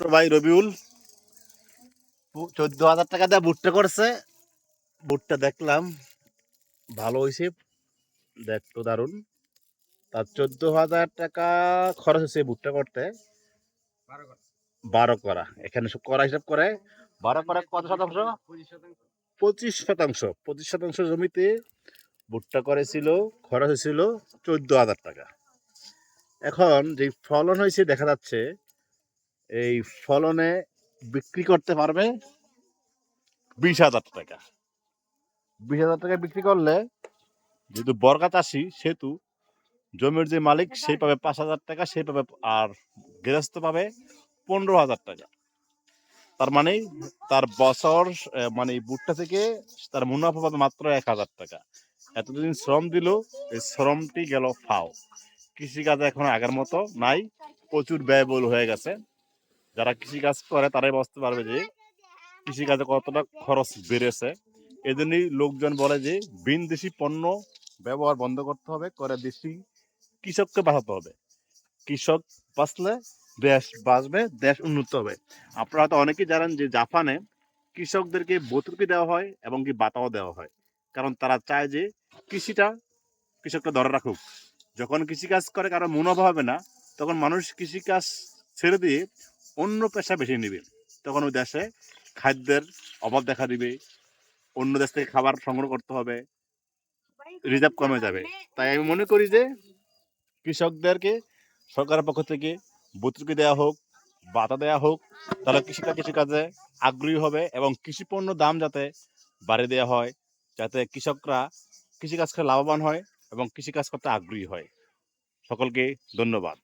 ভাই রবিউল। চোদ্দ হাজার টাকা দিয়ে ভুট্টা করছে। ভুট্টা দেখলাম, ভালো হয়েছে দেখতো তার চোদ্দ হাজার টাকা খরচ হয়েছে ভুট্টা করতে। বারো করা। এখানে সব করা হিসাব করে। বারো করা কত শতাংশ? পঁচিশ শতাংশ। পঁচিশ শতাংশ জমিতে ভুট্টা করেছিল, খরচ হয়েছিল চোদ্দ হাজার টাকা। এখন যে ফলন হয়েছে দেখা যাচ্ছে এই ফলনে বিক্রি করতে পারবে বিশ হাজার টাকা। বিশ হাজার টাকা বিক্রি করলে যেহেতু বর্গা চাষি সেহেতু জমির যে মালিক সেই পাবে পাঁচ হাজার টাকা সেই পাবে আর গৃহস্থ পাবে পনেরো হাজার টাকা। তার মানে তার বছর মানে বুটটা থেকে তার মুনাফা পাবে মাত্র এক হাজার টাকা। এতদিন শ্রম দিল এই শ্রমটি গেল ফাও। কৃষিকাজ এখন আগের মতো নাই প্রচুর ব্যয়বহুল হয়ে গেছে। যারা কৃষিকাজ করে, তারাই বুঝতে পারবে যে কৃষিকাজে কতটা খরচ বেড়েছে। এজন্যই লোকজন বলে যে বিন দেশি পণ্য ব্যবহার বন্ধ করতে হবে, করে দেশি কৃষককে বাঁচাতে হবে। কৃষক বাঁচলে দেশ বাঁচবে, দেশ উন্নত হবে। আপনারা হয়তো অনেকেই জানেন যে জাপানে কৃষকদেরকে ভর্তুকি দেওয়া হয় এবং কি বাতাও দেওয়া হয়। কারণ তারা চায় যে কৃষিটা কৃষকটা ধরে রাখুক। যখন কৃষিকাজ করে, কারও মুনাফা হবে না, তখন মানুষ কৃষিকাজ ছেড়ে দিয়ে অন্য পেশা বেছে নেবে। তখন ওই দেশে খাদ্যের অভাব দেখা দিবে, অন্য দেশ থেকে খাবার সংগ্রহ করতে হবে, রিজার্ভ কমে যাবে। তাই আমি মনে করি যে কৃষকদেরকে সরকারের পক্ষ থেকে ভর্তুকি দেওয়া হোক বাতা দেওয়া হোক, তাহলে কৃষিকা কৃষিকাজে আগ্রহী হবে এবং কৃষি পণ্য দাম যাতে বাড়িয়ে দেওয়া হয়, যাতে কৃষকরা কৃষিকাজ করে লাভবান হয় এবং কৃষিকাজ করতে আগ্রহী হয়। সকলকে ধন্যবাদ।